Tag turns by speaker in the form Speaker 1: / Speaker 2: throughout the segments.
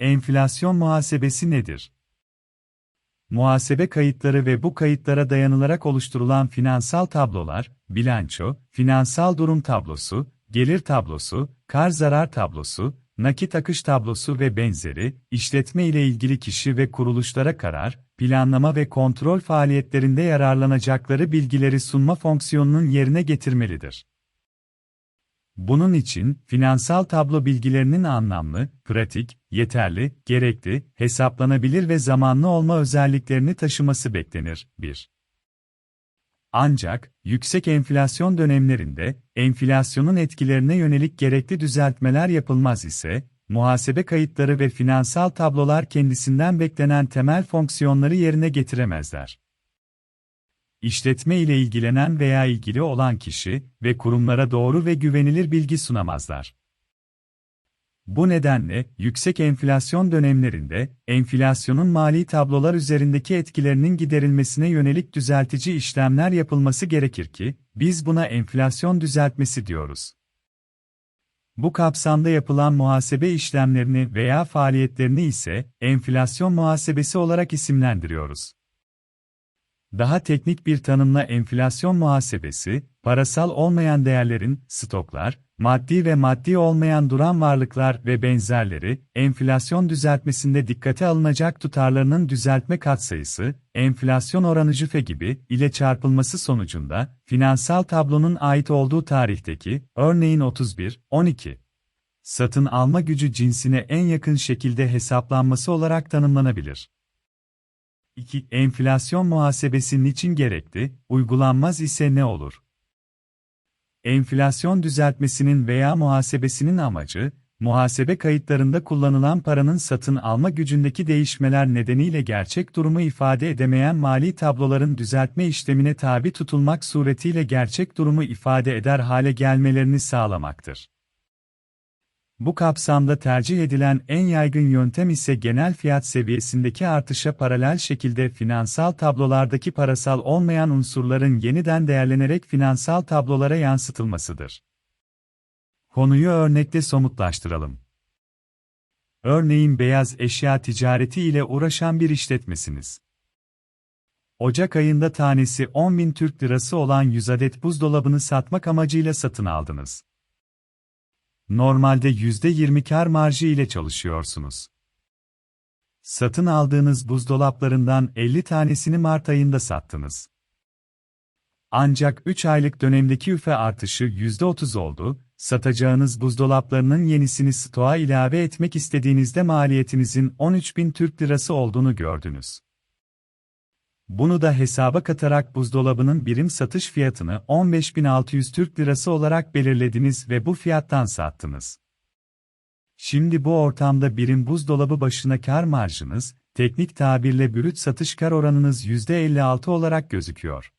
Speaker 1: Enflasyon muhasebesi nedir? Muhasebe kayıtları ve bu kayıtlara dayanılarak oluşturulan finansal tablolar, bilanço, finansal durum tablosu, gelir tablosu, kar zarar tablosu, nakit akış tablosu ve benzeri, işletme ile ilgili kişi ve kuruluşlara karar, planlama ve kontrol faaliyetlerinde yararlanacakları bilgileri sunma fonksiyonunun yerine getirmelidir. Bunun için, finansal tablo bilgilerinin anlamlı, pratik, yeterli, gerekli, hesaplanabilir ve zamanlı olma özelliklerini taşıması beklenir. 1. Ancak, yüksek enflasyon dönemlerinde, enflasyonun etkilerine yönelik gerekli düzeltmeler yapılmaz ise, muhasebe kayıtları ve finansal tablolar kendisinden beklenen temel fonksiyonları yerine getiremezler. İşletme ile ilgilenen veya ilgili olan kişi ve kurumlara doğru ve güvenilir bilgi sunamazlar. Bu nedenle, yüksek enflasyon dönemlerinde, enflasyonun mali tablolar üzerindeki etkilerinin giderilmesine yönelik düzeltici işlemler yapılması gerekir ki, biz buna enflasyon düzeltmesi diyoruz. Bu kapsamda yapılan muhasebe işlemlerini veya faaliyetlerini ise, enflasyon muhasebesi olarak isimlendiriyoruz. Daha teknik bir tanımla enflasyon muhasebesi, parasal olmayan değerlerin, stoklar, maddi ve maddi olmayan duran varlıklar ve benzerleri, enflasyon düzeltmesinde dikkate alınacak tutarlarının düzeltme katsayısı, enflasyon oranı cüfe gibi, ile çarpılması sonucunda, finansal tablonun ait olduğu tarihteki, örneğin 31, 12, satın alma gücü cinsine en yakın şekilde hesaplanması olarak tanımlanabilir. 2. Enflasyon muhasebesi niçin gerekli, uygulanmaz ise ne olur? Enflasyon düzeltmesinin veya muhasebesinin amacı, muhasebe kayıtlarında kullanılan paranın satın alma gücündeki değişmeler nedeniyle gerçek durumu ifade edemeyen mali tabloların düzeltme işlemine tabi tutulmak suretiyle gerçek durumu ifade eder hale gelmelerini sağlamaktır. Bu kapsamda tercih edilen en yaygın yöntem ise genel fiyat seviyesindeki artışa paralel şekilde finansal tablolardaki parasal olmayan unsurların yeniden değerlenerek finansal tablolara yansıtılmasıdır. Konuyu örnekte somutlaştıralım. Örneğin beyaz eşya ticareti ile uğraşan bir işletmesiniz. Ocak ayında tanesi 10.000 Türk Lirası olan 100 adet buzdolabını satmak amacıyla satın aldınız. Normalde %20 kar marjı ile çalışıyorsunuz. Satın aldığınız buzdolaplarından 50 tanesini Mart ayında sattınız. Ancak 3 aylık dönemdeki üfe artışı %30 oldu, satacağınız buzdolaplarının yenisini stoğa ilave etmek istediğinizde maliyetinizin 13.000 Türk Lirası olduğunu gördünüz. Bunu da hesaba katarak buzdolabının birim satış fiyatını 15.600 Türk Lirası olarak belirlediniz ve bu fiyattan sattınız. Şimdi bu ortamda birim buzdolabı başına kar marjınız, teknik tabirle brüt satış kar oranınız %56 olarak gözüküyor.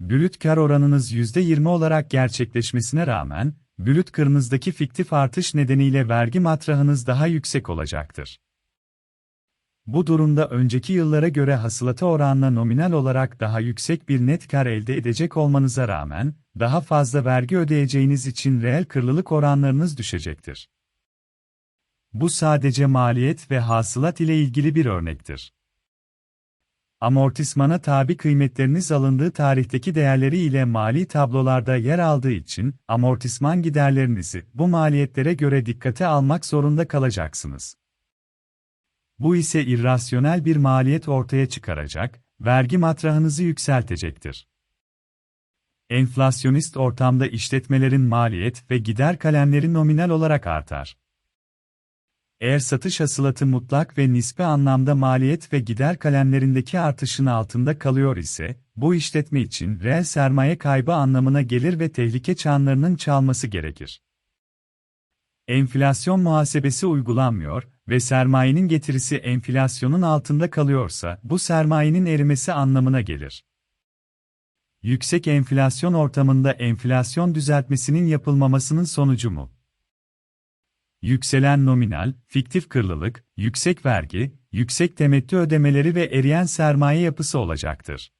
Speaker 1: Brüt kar oranınız %20 olarak gerçekleşmesine rağmen, brüt kırınızdaki fiktif artış nedeniyle vergi matrahınız daha yüksek olacaktır. Bu durumda önceki yıllara göre hasılata oranla nominal olarak daha yüksek bir net kar elde edecek olmanıza rağmen, daha fazla vergi ödeyeceğiniz için reel kırlılık oranlarınız düşecektir. Bu sadece maliyet ve hasılat ile ilgili bir örnektir. Amortismana tabi kıymetleriniz alındığı tarihteki değerleri ile mali tablolarda yer aldığı için, amortisman giderlerinizi bu maliyetlere göre dikkate almak zorunda kalacaksınız. Bu ise irrasyonel bir maliyet ortaya çıkaracak, vergi matrahınızı yükseltecektir. Enflasyonist ortamda işletmelerin maliyet ve gider kalemleri nominal olarak artar. Eğer satış hasılatı mutlak ve nispe anlamda maliyet ve gider kalemlerindeki artışın altında kalıyor ise, bu işletme için reel sermaye kaybı anlamına gelir ve tehlike çanlarının çalması gerekir. Enflasyon muhasebesi uygulanmıyor ve sermayenin getirisi enflasyonun altında kalıyorsa, bu sermayenin erimesi anlamına gelir. Yüksek enflasyon ortamında enflasyon düzeltmesinin yapılmamasının sonucu mu? Yükselen nominal, fiktif kırlılık, yüksek vergi, yüksek temettü ödemeleri ve eriyen sermaye yapısı olacaktır.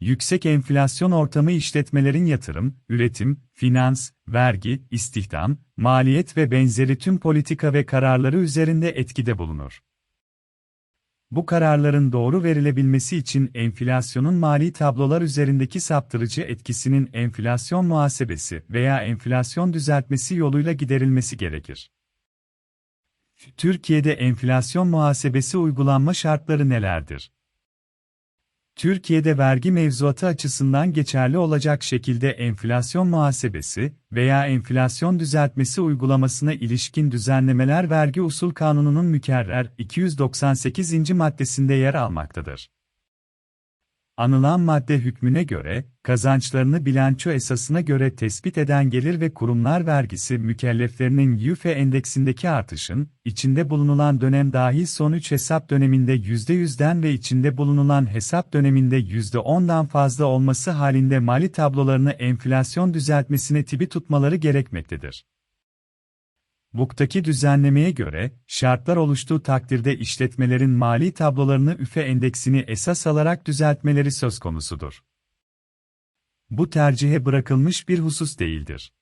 Speaker 1: Yüksek enflasyon ortamı işletmelerin yatırım, üretim, finans, vergi, istihdam, maliyet ve benzeri tüm politika ve kararları üzerinde etkide bulunur. Bu kararların doğru verilebilmesi için enflasyonun mali tablolar üzerindeki saptırıcı etkisinin enflasyon muhasebesi veya enflasyon düzeltmesi yoluyla giderilmesi gerekir. Türkiye'de enflasyon muhasebesi uygulanma şartları nelerdir? Türkiye'de vergi mevzuatı açısından geçerli olacak şekilde enflasyon muhasebesi veya enflasyon düzeltmesi uygulamasına ilişkin düzenlemeler Vergi Usul Kanunu'nun mükerrer 298. maddesinde yer almaktadır. Anılan madde hükmüne göre, kazançlarını bilanço esasına göre tespit eden gelir ve kurumlar vergisi mükelleflerinin YÜFE endeksindeki artışın, içinde bulunulan dönem dahil son 3 hesap döneminde %100'den ve içinde bulunulan hesap döneminde %10'dan fazla olması halinde mali tablolarını enflasyon düzeltmesine tibi tutmaları gerekmektedir. BUK'taki düzenlemeye göre, şartlar oluştuğu takdirde işletmelerin mali tablolarını üfe endeksini esas alarak düzeltmeleri söz konusudur. Bu tercihe bırakılmış bir husus değildir.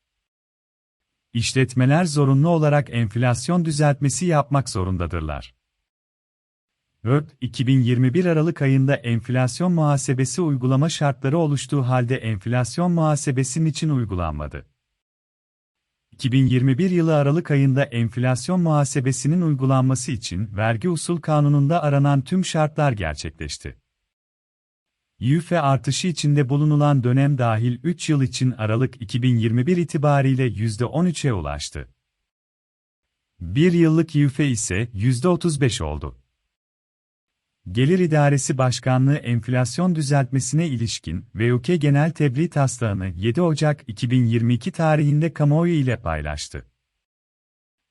Speaker 1: İşletmeler zorunlu olarak enflasyon düzeltmesi yapmak zorundadırlar. 4. 2021 Aralık ayında enflasyon muhasebesi uygulama şartları oluştuğu halde enflasyon muhasebesi için uygulanmadı. 2021 yılı Aralık ayında enflasyon muhasebesinin uygulanması için vergi usul kanununda aranan tüm şartlar gerçekleşti. YÜFE artışı içinde bulunulan dönem dahil 3 yıl için Aralık 2021 itibariyle %13'e ulaştı. 1 yıllık YÜFE ise %35 oldu. Gelir İdaresi Başkanlığı enflasyon düzeltmesine ilişkin VUK Genel Tebliğ Taslağını 7 Ocak 2022 tarihinde kamuoyu ile paylaştı.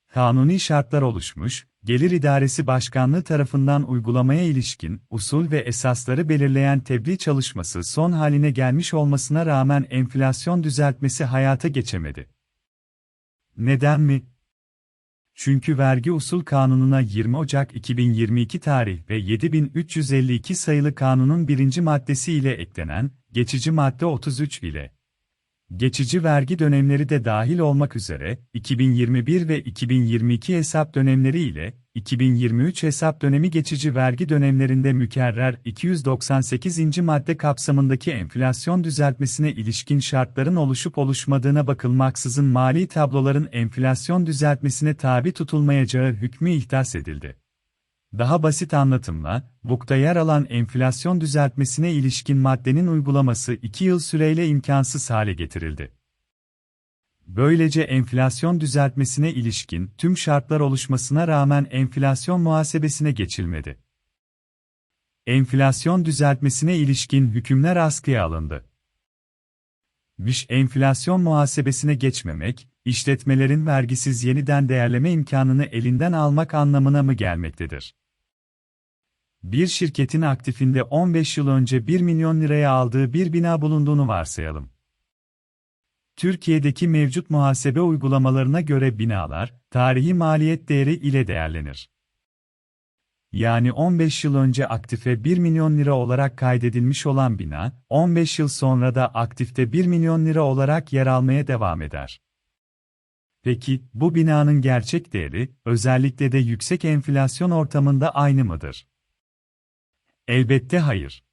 Speaker 1: Kanuni şartlar oluşmuş, Gelir İdaresi Başkanlığı tarafından uygulamaya ilişkin usul ve esasları belirleyen tebliğ çalışması son haline gelmiş olmasına rağmen enflasyon düzeltmesi hayata geçemedi. Neden mi? Çünkü vergi usul kanununa 20 Ocak 2022 tarih ve 7352 sayılı kanunun birinci maddesi ile eklenen, geçici madde 33 ile Geçici vergi dönemleri de dahil olmak üzere, 2021 ve 2022 hesap dönemleri ile, 2023 hesap dönemi geçici vergi dönemlerinde mükerrer 298. madde kapsamındaki enflasyon düzeltmesine ilişkin şartların oluşup oluşmadığına bakılmaksızın mali tabloların enflasyon düzeltmesine tabi tutulmayacağı hükmü ihdas edildi. Daha basit anlatımla, BUK'ta yer alan enflasyon düzeltmesine ilişkin maddenin uygulaması 2 yıl süreyle imkansız hale getirildi. Böylece enflasyon düzeltmesine ilişkin tüm şartlar oluşmasına rağmen enflasyon muhasebesine geçilmedi. Enflasyon düzeltmesine ilişkin hükümler askıya alındı. Viş enflasyon muhasebesine geçmemek, işletmelerin vergisiz yeniden değerleme imkanını elinden almak anlamına mı gelmektedir? Bir şirketin aktifinde 15 yıl önce 1 milyon liraya aldığı bir bina bulunduğunu varsayalım. Türkiye'deki mevcut muhasebe uygulamalarına göre binalar, tarihi maliyet değeri ile değerlenir. Yani 15 yıl önce aktife 1 milyon lira olarak kaydedilmiş olan bina, 15 yıl sonra da aktifte 1 milyon lira olarak yer almaya devam eder. Peki, bu binanın gerçek değeri, özellikle de yüksek enflasyon ortamında aynı mıdır? Elbette hayır.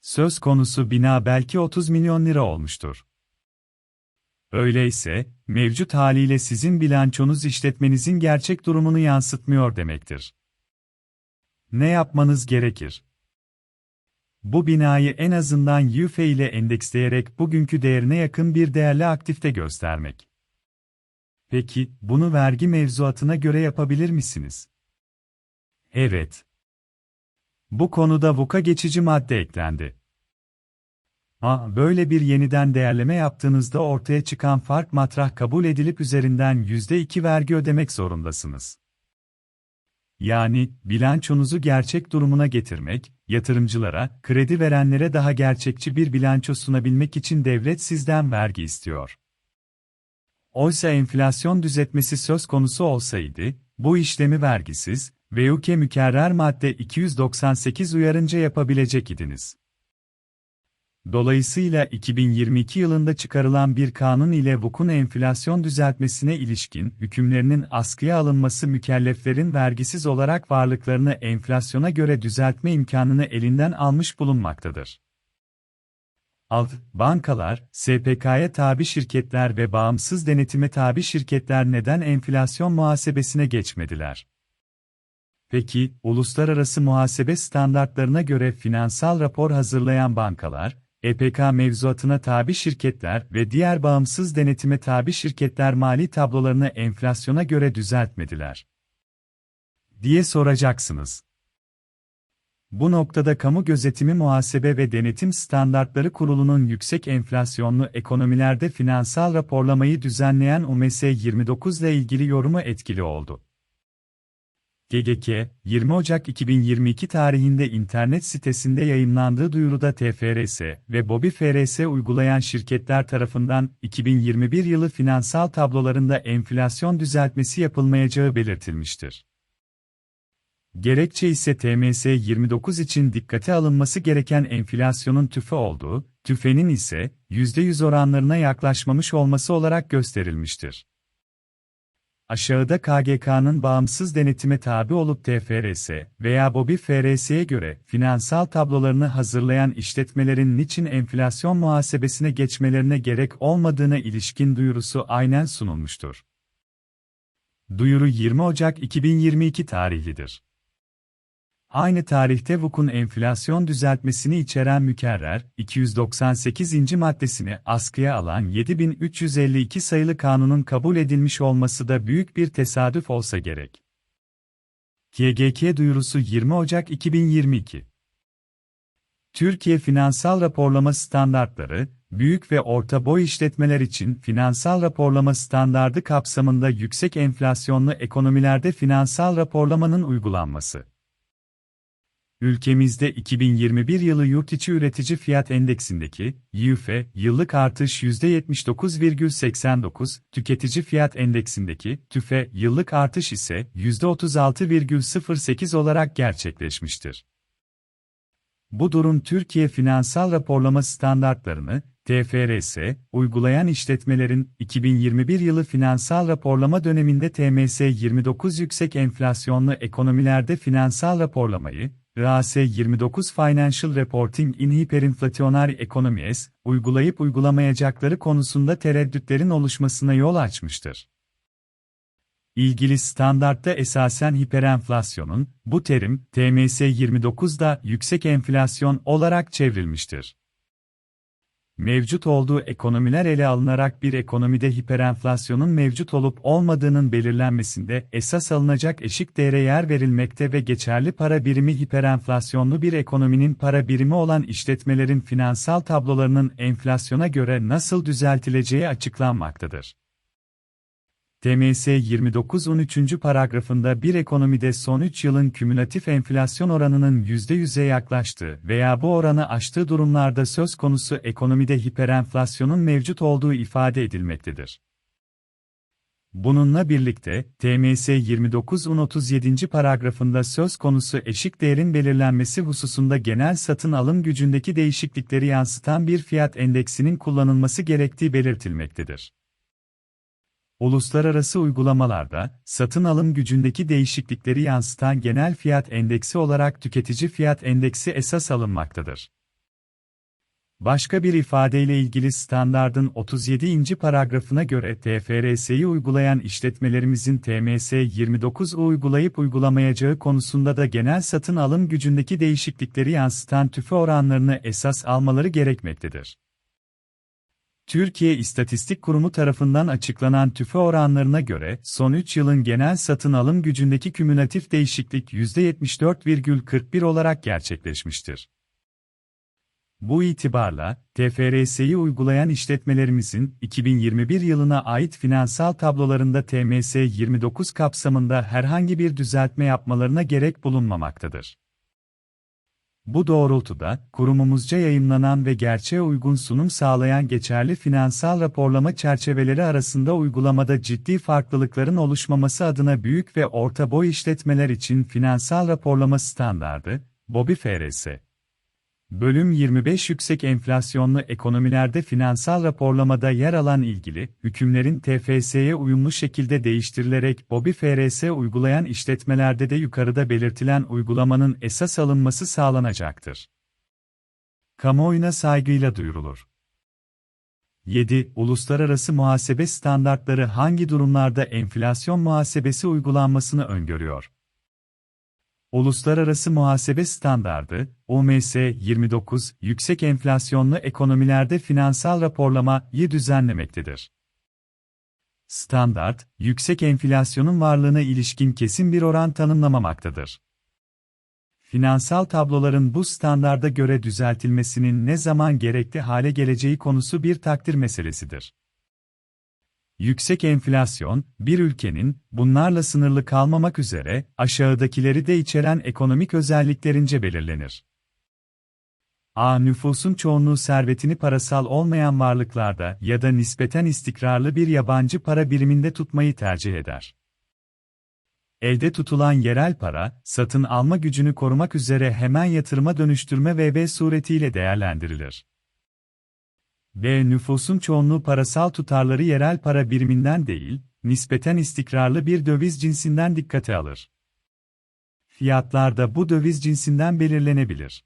Speaker 1: Söz konusu bina belki 30 milyon lira olmuştur. Öyleyse, mevcut haliyle sizin bilançonuz işletmenizin gerçek durumunu yansıtmıyor demektir. Ne yapmanız gerekir? Bu binayı en azından YÜFE ile endeksleyerek bugünkü değerine yakın bir değerli aktifte göstermek. Peki, bunu vergi mevzuatına göre yapabilir misiniz? Evet. Bu konuda VUK'a geçici madde eklendi. A, böyle bir yeniden değerleme yaptığınızda ortaya çıkan fark matrah kabul edilip üzerinden %2 vergi ödemek zorundasınız. Yani, bilançonuzu gerçek durumuna getirmek, yatırımcılara, kredi verenlere daha gerçekçi bir bilanço sunabilmek için devlet sizden vergi istiyor. Oysa enflasyon düzeltmesi söz konusu olsaydı, bu işlemi vergisiz, VUK mükerrer madde 298 uyarınca yapabilecek idiniz. Dolayısıyla 2022 yılında çıkarılan bir kanun ile VUK'un enflasyon düzeltmesine ilişkin hükümlerinin askıya alınması mükelleflerin vergisiz olarak varlıklarını enflasyona göre düzeltme imkanını elinden almış bulunmaktadır. Alt, bankalar, SPK'ya tabi şirketler ve bağımsız denetime tabi şirketler neden enflasyon muhasebesine geçmediler? Peki, uluslararası muhasebe standartlarına göre finansal rapor hazırlayan bankalar, EPK mevzuatına tabi şirketler ve diğer bağımsız denetime tabi şirketler mali tablolarını enflasyona göre düzeltmediler. diye soracaksınız. Bu noktada Kamu Gözetimi Muhasebe ve Denetim Standartları Kurulu'nun yüksek enflasyonlu ekonomilerde finansal raporlamayı düzenleyen UMS 29 ile ilgili yorumu etkili oldu. GGK, 20 Ocak 2022 tarihinde internet sitesinde yayımlandığı duyuruda TFRS ve BOBİ FRS uygulayan şirketler tarafından 2021 yılı finansal tablolarında enflasyon düzeltmesi yapılmayacağı belirtilmiştir. Gerekçe ise TMS 29 için dikkate alınması gereken enflasyonun tüfe olduğu, tüfenin ise %100 oranlarına yaklaşmamış olması olarak gösterilmiştir. Aşağıda KGK'nın bağımsız denetime tabi olup TFRS veya BOBİ FRS'ye göre finansal tablolarını hazırlayan işletmelerin niçin enflasyon muhasebesine geçmelerine gerek olmadığına ilişkin duyurusu aynen sunulmuştur. Duyuru 20 Ocak 2022 tarihlidir. Aynı tarihte VUK'un enflasyon düzeltmesini içeren mükerrer, 298. maddesini askıya alan 7352 sayılı kanunun kabul edilmiş olması da büyük bir tesadüf olsa gerek. KGK duyurusu 20 Ocak 2022 Türkiye Finansal Raporlama Standartları, büyük ve orta boy işletmeler için finansal raporlama standardı kapsamında yüksek enflasyonlu ekonomilerde finansal raporlamanın uygulanması. Ülkemizde 2021 yılı yurtiçi üretici fiyat endeksindeki YÜF yıllık artış %79,89, tüketici fiyat endeksindeki TÜFE yıllık artış ise %36,08 olarak gerçekleşmiştir. Bu durum Türkiye finansal raporlama standartlarını TFRS uygulayan işletmelerin 2021 yılı finansal raporlama döneminde TMS 29 yüksek enflasyonlu ekonomilerde finansal raporlamayı RAS 29 Financial Reporting in Hyperinflationary Economies, uygulayıp uygulamayacakları konusunda tereddütlerin oluşmasına yol açmıştır. İlgili standartta esasen hiperenflasyonun, bu terim, TMS 29'da yüksek enflasyon olarak çevrilmiştir mevcut olduğu ekonomiler ele alınarak bir ekonomide hiperenflasyonun mevcut olup olmadığının belirlenmesinde esas alınacak eşik değere yer verilmekte ve geçerli para birimi hiperenflasyonlu bir ekonominin para birimi olan işletmelerin finansal tablolarının enflasyona göre nasıl düzeltileceği açıklanmaktadır. TMS 29 13. paragrafında bir ekonomide son 3 yılın kümülatif enflasyon oranının %100'e yaklaştığı veya bu oranı aştığı durumlarda söz konusu ekonomide hiperenflasyonun mevcut olduğu ifade edilmektedir. Bununla birlikte, TMS 29'un 37. paragrafında söz konusu eşik değerin belirlenmesi hususunda genel satın alım gücündeki değişiklikleri yansıtan bir fiyat endeksinin kullanılması gerektiği belirtilmektedir. Uluslararası uygulamalarda, satın alım gücündeki değişiklikleri yansıtan genel fiyat endeksi olarak tüketici fiyat endeksi esas alınmaktadır. Başka bir ifadeyle ilgili standardın 37. paragrafına göre TFRS'yi uygulayan işletmelerimizin TMS 29'u uygulayıp uygulamayacağı konusunda da genel satın alım gücündeki değişiklikleri yansıtan tüfe oranlarını esas almaları gerekmektedir. Türkiye İstatistik Kurumu tarafından açıklanan tüfe oranlarına göre, son 3 yılın genel satın alım gücündeki kümülatif değişiklik %74,41 olarak gerçekleşmiştir. Bu itibarla, TFRS'yi uygulayan işletmelerimizin 2021 yılına ait finansal tablolarında TMS 29 kapsamında herhangi bir düzeltme yapmalarına gerek bulunmamaktadır. Bu doğrultuda, kurumumuzca yayımlanan ve gerçeğe uygun sunum sağlayan geçerli finansal raporlama çerçeveleri arasında uygulamada ciddi farklılıkların oluşmaması adına büyük ve orta boy işletmeler için finansal raporlama standardı, BOBİ FRS Bölüm 25 Yüksek enflasyonlu ekonomilerde finansal raporlamada yer alan ilgili hükümlerin TFS'ye uyumlu şekilde değiştirilerek BOBİ FRS uygulayan işletmelerde de yukarıda belirtilen uygulamanın esas alınması sağlanacaktır. Kamuoyuna saygıyla duyurulur. 7. Uluslararası muhasebe standartları hangi durumlarda enflasyon muhasebesi uygulanmasını öngörüyor? Uluslararası Muhasebe Standardı, OMS 29, yüksek enflasyonlu ekonomilerde finansal raporlamayı düzenlemektedir. Standart, yüksek enflasyonun varlığına ilişkin kesin bir oran tanımlamamaktadır. Finansal tabloların bu standarda göre düzeltilmesinin ne zaman gerekli hale geleceği konusu bir takdir meselesidir. Yüksek enflasyon, bir ülkenin, bunlarla sınırlı kalmamak üzere, aşağıdakileri de içeren ekonomik özelliklerince belirlenir. A. Nüfusun çoğunluğu servetini parasal olmayan varlıklarda ya da nispeten istikrarlı bir yabancı para biriminde tutmayı tercih eder. Elde tutulan yerel para, satın alma gücünü korumak üzere hemen yatırıma dönüştürme VB suretiyle değerlendirilir. B. Nüfusun çoğunluğu parasal tutarları yerel para biriminden değil, nispeten istikrarlı bir döviz cinsinden dikkate alır. Fiyatlar da bu döviz cinsinden belirlenebilir.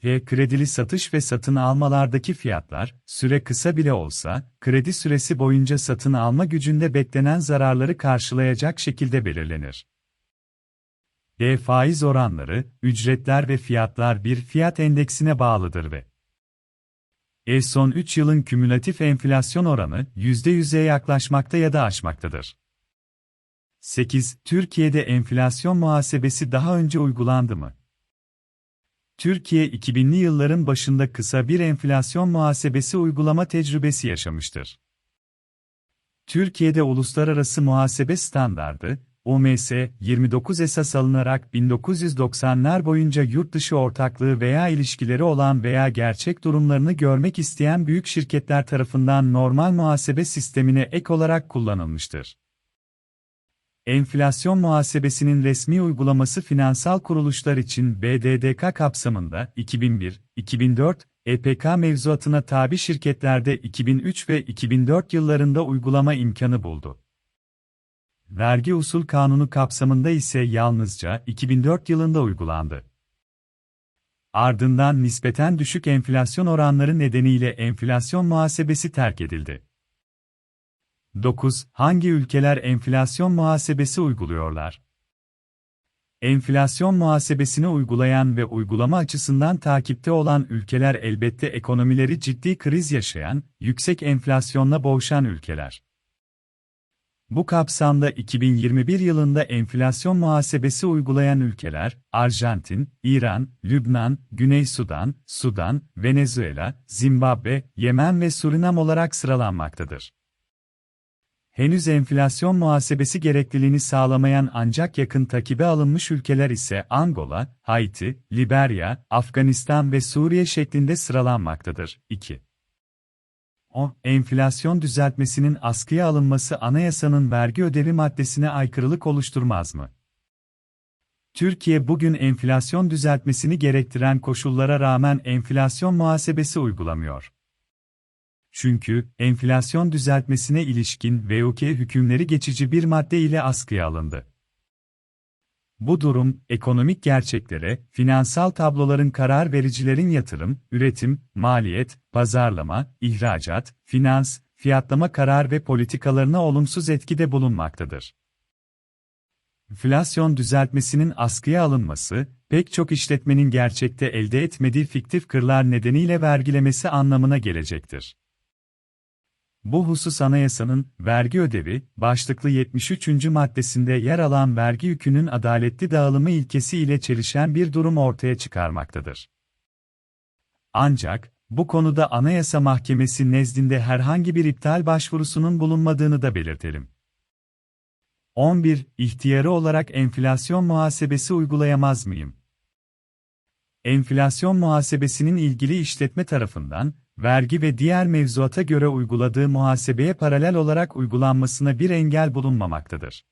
Speaker 1: G. Kredili satış ve satın almalardaki fiyatlar, süre kısa bile olsa, kredi süresi boyunca satın alma gücünde beklenen zararları karşılayacak şekilde belirlenir. D. Faiz oranları, ücretler ve fiyatlar bir fiyat endeksine bağlıdır ve e son 3 yılın kümülatif enflasyon oranı %100'e yaklaşmakta ya da aşmaktadır. 8. Türkiye'de enflasyon muhasebesi daha önce uygulandı mı? Türkiye 2000'li yılların başında kısa bir enflasyon muhasebesi uygulama tecrübesi yaşamıştır. Türkiye'de uluslararası muhasebe standardı, OMS 29 esas alınarak 1990'lar boyunca yurt dışı ortaklığı veya ilişkileri olan veya gerçek durumlarını görmek isteyen büyük şirketler tarafından normal muhasebe sistemine ek olarak kullanılmıştır. Enflasyon muhasebesinin resmi uygulaması finansal kuruluşlar için BDDK kapsamında 2001-2004 EPK mevzuatına tabi şirketlerde 2003 ve 2004 yıllarında uygulama imkanı buldu. Vergi usul kanunu kapsamında ise yalnızca 2004 yılında uygulandı. Ardından nispeten düşük enflasyon oranları nedeniyle enflasyon muhasebesi terk edildi. 9. Hangi ülkeler enflasyon muhasebesi uyguluyorlar? Enflasyon muhasebesini uygulayan ve uygulama açısından takipte olan ülkeler elbette ekonomileri ciddi kriz yaşayan, yüksek enflasyonla boğuşan ülkeler. Bu kapsamda 2021 yılında enflasyon muhasebesi uygulayan ülkeler, Arjantin, İran, Lübnan, Güney Sudan, Sudan, Venezuela, Zimbabwe, Yemen ve Surinam olarak sıralanmaktadır. Henüz enflasyon muhasebesi gerekliliğini sağlamayan ancak yakın takibe alınmış ülkeler ise Angola, Haiti, Liberya, Afganistan ve Suriye şeklinde sıralanmaktadır. 2. O, enflasyon düzeltmesinin askıya alınması anayasanın vergi ödevi maddesine aykırılık oluşturmaz mı? Türkiye bugün enflasyon düzeltmesini gerektiren koşullara rağmen enflasyon muhasebesi uygulamıyor. Çünkü enflasyon düzeltmesine ilişkin VUK hükümleri geçici bir madde ile askıya alındı. Bu durum, ekonomik gerçeklere, finansal tabloların karar vericilerin yatırım, üretim, maliyet, pazarlama, ihracat, finans, fiyatlama karar ve politikalarına olumsuz etkide bulunmaktadır. Enflasyon düzeltmesinin askıya alınması, pek çok işletmenin gerçekte elde etmediği fiktif kırlar nedeniyle vergilemesi anlamına gelecektir. Bu husus anayasanın vergi ödevi başlıklı 73. maddesinde yer alan vergi yükünün adaletli dağılımı ilkesi ile çelişen bir durum ortaya çıkarmaktadır. Ancak bu konuda Anayasa Mahkemesi nezdinde herhangi bir iptal başvurusunun bulunmadığını da belirtelim. 11. İhtiyarı olarak enflasyon muhasebesi uygulayamaz mıyım? Enflasyon muhasebesinin ilgili işletme tarafından vergi ve diğer mevzuata göre uyguladığı muhasebeye paralel olarak uygulanmasına bir engel bulunmamaktadır.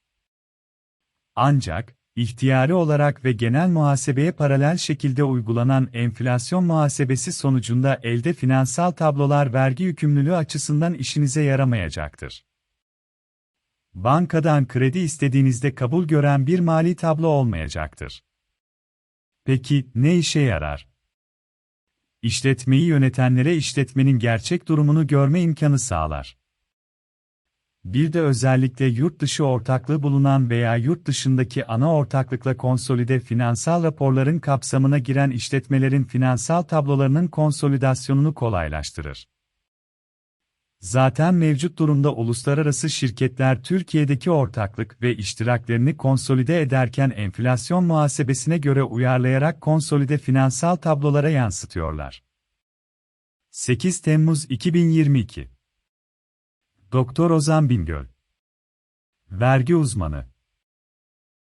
Speaker 1: Ancak, ihtiyari olarak ve genel muhasebeye paralel şekilde uygulanan enflasyon muhasebesi sonucunda elde finansal tablolar vergi yükümlülüğü açısından işinize yaramayacaktır. Bankadan kredi istediğinizde kabul gören bir mali tablo olmayacaktır. Peki ne işe yarar? İşletmeyi yönetenlere işletmenin gerçek durumunu görme imkanı sağlar. Bir de özellikle yurt dışı ortaklığı bulunan veya yurt dışındaki ana ortaklıkla konsolide finansal raporların kapsamına giren işletmelerin finansal tablolarının konsolidasyonunu kolaylaştırır. Zaten mevcut durumda uluslararası şirketler Türkiye'deki ortaklık ve iştiraklerini konsolide ederken enflasyon muhasebesine göre uyarlayarak konsolide finansal tablolara yansıtıyorlar. 8 Temmuz 2022 Doktor Ozan Bingöl. Vergi uzmanı